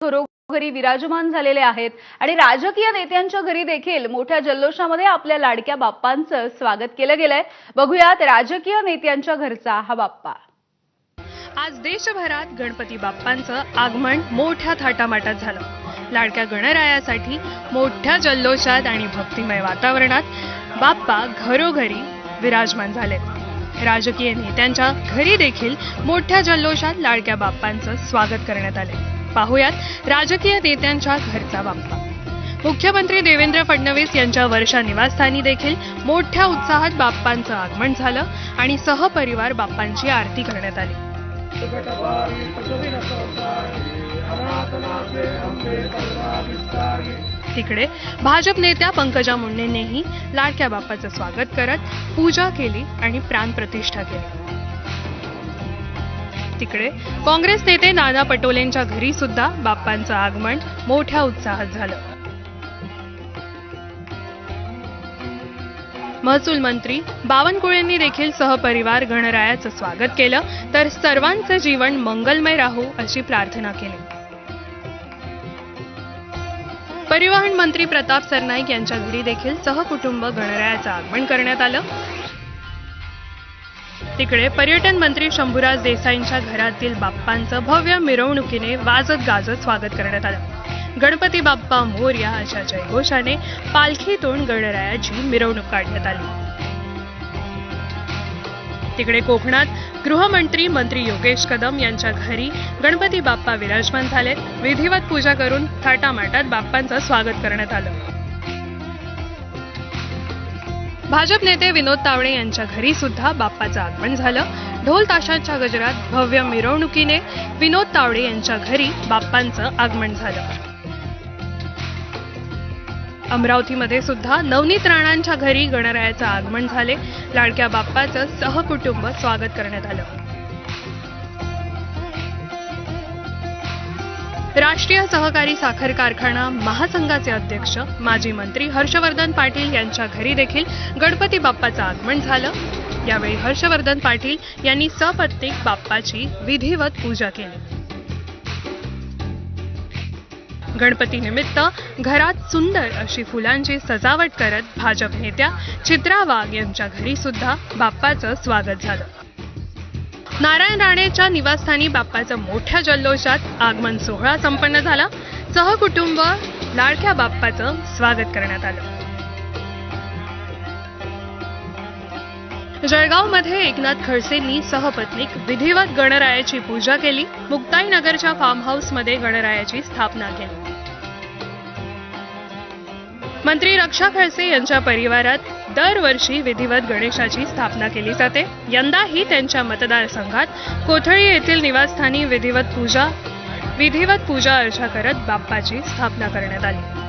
घरोघरी विराजमान झालेले आहेत. आणि राजकीय नेत्यांच्या घरी देखील मोठ्या जल्लोषामध्ये आपल्या लाडक्या बाप्पांचं स्वागत केलं गेलंय. बघूयात राजकीय नेत्यांच्या घरचा हा बाप्पा. आज देशभरात गणपती बाप्पांचं आगमन मोठ्या थाटामाटात झालं. लाडक्या गणरायासाठी मोठ्या जल्लोषात आणि भक्तिमय वातावरणात बाप्पा घरोघरी विराजमान झाले. राजकीय नेत्यांच्या घरी देखील मोठ्या जल्लोषात लाडक्या बाप्पांचं स्वागत करण्यात आले पाहुयात. राजकीय नेत्यांच्या घरचा बाप्पा. मुख्यमंत्री देवेंद्र फडणवीस यांच्या वर्षा निवासस्थानी देखील मोठ्या उत्साहात बाप्पांचं आगमन झालं आणि सहपरिवार बाप्पांची आरती करण्यात आली. तिकडे भाजप नेत्या पंकजा मुंडेंनीही लाडक्या बाप्पाचं स्वागत करत पूजा केली आणि प्राणप्रतिष्ठा केली. तिकडे. काँग्रेस नेते नाना पटोलेंच्या घरी सुद्धा बाप्पांचं आगमन मोठ्या उत्साहात झालं. महसूल मंत्री बावनकुळेंनी देखील सहपरिवार गणरायाचं स्वागत केलं तर सर्वांचं जीवन मंगलमय राहू अशी प्रार्थना केली. परिवहन मंत्री प्रताप सरनाईक यांच्या घरी देखील सहकुटुंब गणरायाचं आगमन करण्यात आलं. तिकडे पर्यटन मंत्री शंभूराज देसाईंच्या घरातील बाप्पांचं भव्य मिरवणुकीने वाजत गाजत स्वागत करण्यात आलं. गणपती बाप्पा मोर्या अशा जयघोषाने पालखीतून गणरायाची मिरवणूक काढण्यात आली. तिकडे कोकणात गृहमंत्री मंत्री योगेश कदम यांच्या घरी गणपती बाप्पा विराजमान झालेत. विधिवत पूजा करून थाटामाटात बाप्पांचं स्वागत करण्यात आलं. भाजप नेते विनोद तावडे यांच्या घरी सुद्धा बाप्पाचं आगमन झालं. ढोल ताशांच्या गजरात भव्य मिरवणुकीने विनोद तावडे यांच्या घरी बाप्पांचं आगमन झालं. अमरावतीमध्ये सुद्धा नवनीत राणांच्या घरी गणरायाचं आगमन झाले. लाडक्या बाप्पाचं सहकुटुंब स्वागत करण्यात आलं. राष्ट्रीय सहकारी साखर कारखाना महासंघाचे अध्यक्ष माजी मंत्री हर्षवर्धन पाटील यांच्या घरी देखील गणपती बाप्पाचं आगमन झालं. यावेळी हर्षवर्धन पाटील यांनी सपत्नीक बाप्पाची विधिवत पूजा केली. गणपतीनिमित्त घरात सुंदर अशी फुलांची सजावट करत भाजप नेत्या चित्रा वाघ यांच्या घरी सुद्धा बाप्पाचं स्वागत झालं. नारायण राणेच्या निवासस्थानी बाप्पाचं मोठ्या जल्लोषात आगमन सोहळा संपन्न झाला. सहकुटुंब लाडक्या बाप्पाचं स्वागत करण्यात आलं. जळगावमध्ये एकनाथ खडसेंनी सहपत्नीक विधिवत गणरायाची पूजा केली. मुक्ताईनगरच्या फार्म हाऊसमध्ये गणरायाची स्थापना केली. मंत्री रक्षा खडसे यांच्या परिवारात दरवर्षी विधिवत गणेशाची स्थापना केली जाते. यंदाही त्यांच्या मतदारसंघात कोथळी येथील निवासस्थानी विधिवत पूजा विधिवत पूजा अर्चा करत बाप्पाची स्थापना करण्यात आली.